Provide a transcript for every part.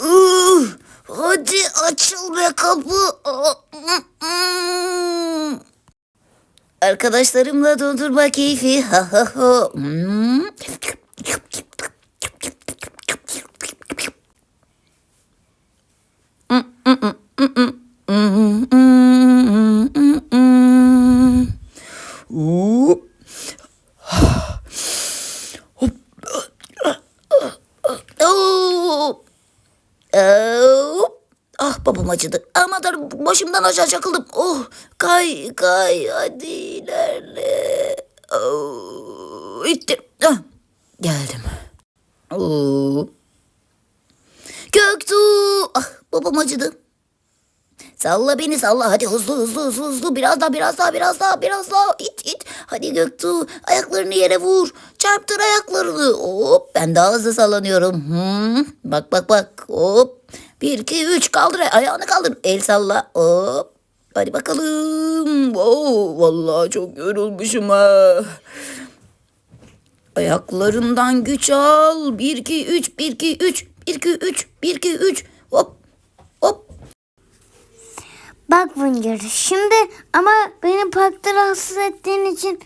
Uh, hadi açıl be kapı. Arkadaşlarımla dondurma keyfi. Ha ha ha. Hmm. Hop. Oo. Oo. Ah babam acıdı. Aman tanrım başımdan aşağı çakıldım. Oh kay kay hadi ilerle. Oh, ittir. Ah, geldim. Oo. Göktuğ. Ah babam acıdı. Salla beni salla hadi hızlı hızlı hızlı hızlı biraz daha biraz daha biraz daha biraz daha it hadi Göktuğ ayaklarını yere vur. Çarptır ayaklarını. Hop ben daha hızlı sallanıyorum. Hmm. bak bak bak. Hop. Bir iki üç kaldır. Ayağını kaldır. El salla. Hop. Hadi bakalım. Oh, vallahi çok yorulmuşum ha. Ayaklarından güç al. Bir iki üç bir iki üç bir iki üç bir iki üç. Hop hop Bak Buncur şimdi ama beni parkta rahatsız ettiğin için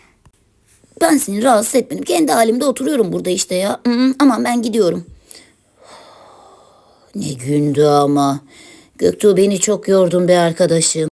Ben seni rahatsız etmedim. Kendi halimde oturuyorum burada işte ya. Hı, aman ben gidiyorum. Ne gündü ama. Göktuğ beni çok yordun be arkadaşım.